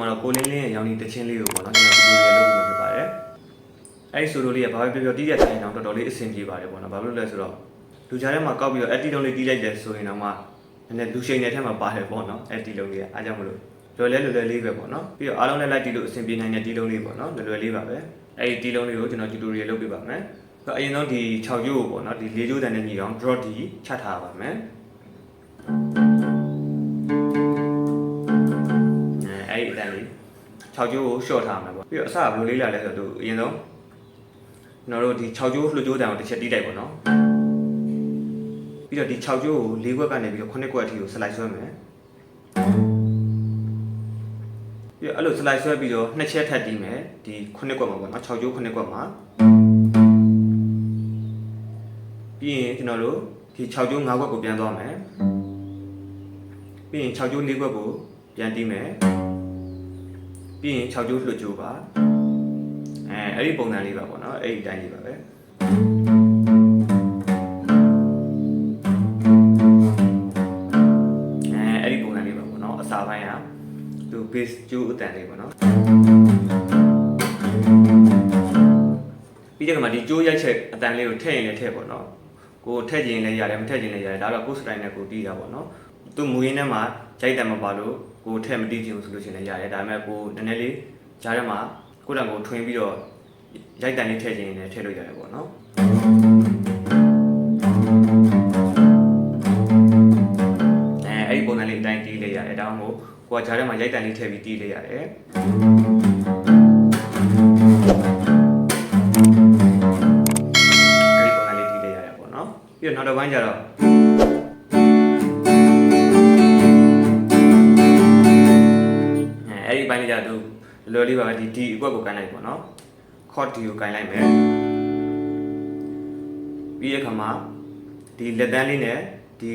ဟုတ်ကဲ့ဒီနေ့ဗီဒီယိုမှာတော့ကိုလင်းလင်းရဲ့ရောင်ဒီတချင်းလေးကိုပေါ့နော်ကျွန်တော်တူတူလေးလုပ်ပြီးဖြစ်ပါတယ်အဲ့ဒီဆိုလိုလေးကဘာပဲပြောပြောတီးတဲ့တိုင်းတော့တော်တော်လေးအဆင်ပြေပါတယ်ပေါ့နော်ဘာလို့လဲဆိုတော့လူကြားထဲမှာကောက်ပြီးတော့အတီလုံးလေးတီးလိုက်တယ်ဆိုရင်တော့မှနည်းနည်းလူရှိန်တဲ့ထက်မှာပါတယ်ပေါ့နော်အတီလုံးလေးကအားကြောင့်မလို့လွယ်လဲလွယ်လွယ်လေးပဲပေါ့နော်ပြီးတော့အားလုံးနဲ့လိုက်တီးလို့အဆင်ပြေနိုင်တဲ့တီးလုံးလေးပေါ့နော်လွယ်လွယ်လေးပါပဲအဲ့ဒီတီးလုံးလေးကိုကျွန်တော်တူတူလေးလုပ်ပြပါမယ်အရင်ဆုံးဒီ6ကျိုးကိုပေါ့နော်ဒီ4ကျိုးတန်နဲ့ညီအောင် draw ဒီချထားပါမယ် 6ကျိုးကို short ထားမှာပေါ့ပြီးတော့အစကဘယ်လိုလေးလာလဲဆိုတော့သူအရင်ဆုံးကျွန်တော်တို့ဒီ6ကျိုးလှကြိုးတန်ကိုတစ်ချက်တီးလိုက်ပေါ့နော်ပြီးတော့ဒီ6ကျိုးကို၄ခွက်ကနေပြီးတော့9ခွက်အထိကို slide ဆွဲမယ်ပြီးတော့အဲ့လို slide ဆွဲပြီးတော့နှစ်ချက်ထပ်တီးမယ်ဒီ9ခွက်မှာပေါ့နော်6ကျိုး9ခွက်မှာပြီးရင်ကျွန်တော်တို့ဒီ6ကျိုး5ခွက်ကိုပြန်သွားမယ်ပြီးရင်6ကျိုး4ခွက်ကိုပြန်တီးမယ် ပြီးရင်6ကျိုးလွှတ်ကျိုးပါအဲအဲ့ဒီပုံစံလေးပါပေါ့နော်အဲ့ဒီအတိုင်းလေးပါပဲအဲအဲ့ဒီပုံစံလေးပါပေါ့နော်အစာပိုင်းကသူ base ကျိုးအတန်လေးပေါ့နော်ပြီးတဲ့ကမှာဒီကျိုးရိုက်ချက်အတန်လေးကိုထည့်ရင်လည်းထည့်ပေါ့နော်ကိုထည့်ခြင်းလည်းရတယ်မထည့်ခြင်းလည်းရတယ်ဒါတော့ကိုယ်စတိုင်းနဲ့ကိုတီးတာပေါ့နော် သူမူရင်းထဲမှာရိုက်တယ်မပါလို့ကိုထည့်မတီးခြင်းဆိုလို့ရှိရင်လည်းရတယ်ဒါပေမဲ့ကိုနည်းနည်းလေးကြားထဲမှာကိုယ့်တံကိုထွင်းပြီးတော့ရိုက်တန်လေးထည့်ခြင်းနဲ့ထည့်လို့ရတယ်ပေါ့နော်အဲအဲ့ဒီပုံစံလေးအတိုင်းတီးလေးရတယ်ဒါမှမဟုတ်ကိုကကြားထဲမှာရိုက်တန်လေးထည့်ပြီးတီးလေးရတယ်အဲ့ဒီပုံစံလေးတီးလေးရတယ်ပေါ့နော်ပြီးတော့နောက်တစ်ပိုင်းကျတော့ ဒီပိုင်းလေးကျတော့သူလွယ်လေးပါပဲဒီဒီအကွက်ကိုကန်လိုက်ပေါ့နော် chord D ကိုကန်လိုက်မယ်ပြီးရခါမှာဒီလက်တန်းလေးနဲ့ဒီ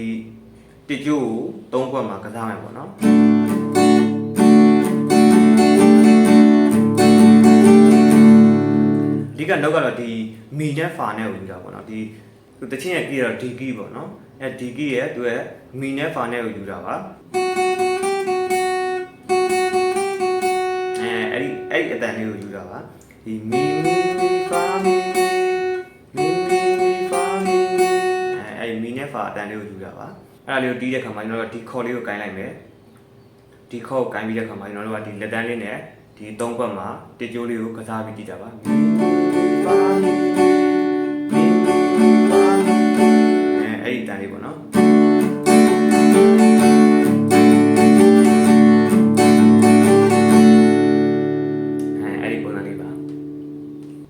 တကြိုးကိုသုံးခွက်မှာကစားမယ်ပေါ့နော်ဒီကနောက်ကတော့ဒီမီနဲ့ဖာနဲ့ကိုယူတာပေါ့နော်ဒီသူတချင်းရဲ့ကီးတော့ဒီကီးပေါ့နော်အဲဒီကီးရဲ့သူရဲ့မီနဲ့ဖာနဲ့ကိုယူတာပါ အဲအဲ့ဒီအဲ့ဒီအတန်လေးကိုယူတာပါဒီမီမီမီဖာမီမီမီမီဖာမီမီအဲအဲ့ဒီမီနဲ့ဖာအတန်လေးကိုယူတာပါအဲ့ဒါလေးကိုတီးတဲ့ခါမှာကျွန်တော်တို့ဒီခေါ်လေးကိုကင်လိုက်မယ်ဒီခေါ်ကိုကင်ပြီးတဲ့ခါမှာကျွန်တော်တို့ကဒီလက်တန်းလေးနဲ့ဒီသုံးခွက်မှာတကြိုးလေးကိုကစားပြီးတီးတာပါအဲ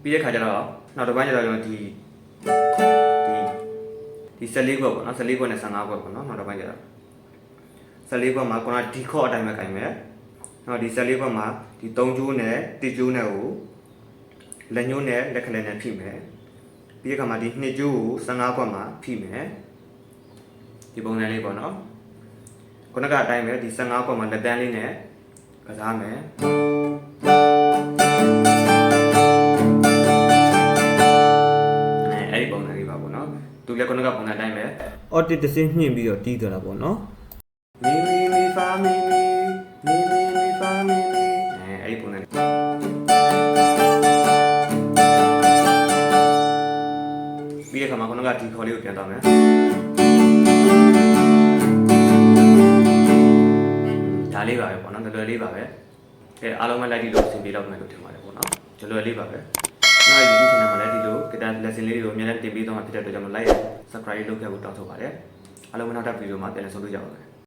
ပြီးတဲ့ခါကျတော့နောက်တစ်ပိုင်းကျတော့ကျွန်တော်ဒီဒီဒီ14ခွက်ပေါ့နော်14ခွက်နဲ့15ခွက်ပေါ့နော်နောက်တစ်ပိုင်းကျတော့14ခွက်မှာခုနဒီခေါ့အတိုင်းပဲခြင်မယ်နော်ဒီ14ခွက်မှာဒီ3ကျိုးနဲ့1ကျိုးနဲ့ကိုလက်ညှိုးနဲ့လက်ခလဲနဲ့ဖိမယ်ပြီးတဲ့အခါမှာဒီနှစ်ကျိုးကို15ခွက်မှာဖိမယ်ဒီပုံစံလေးပေါ့နော်ခုနကအတိုင်းပဲဒီ15ခွက်မှာလက်တန်းလေးနဲ့ကစားမယ် သူလည်းခုနကပုံစံအတိုင်းပဲအော်တစ်တစ်စင်းညှင့်ပြီးတော့တီးသွားတာပေါ့နော်မီမီမီဖာမီမီမီမီမီဖာမီမီအဲအဲ့ဒီပုံစံလေးပြီးတဲ့ခါမှာခုနကဒီခေါ်လေးကိုပြန်တော့မယ်ဒါလေးပါပဲပေါ့နော်လွယ်လွယ်လေးပါပဲအဲအားလုံးပဲလိုက်ဒီလိုအဆင်ပြေတော့မယ်လို့ထင်ပါတယ်ပေါ့နော်လွယ်လွယ်လေးပါပဲကျွ န်တော် YouTube channel မှာလည်းဒီလို guitar lesson လေးတွေကိုအများနဲ့တင်ပေးသွားမှာဖြစ်တဲ့အတွက်ကြောင့် like subscribe လုပ်ခဲ့ဖို့တောင်းဆိုပါတယ်အားလုံးပဲနောက်ထပ်ဗီဒီယိုမှာပြန်လည်ဆုံတွေ့ကြပါမယ်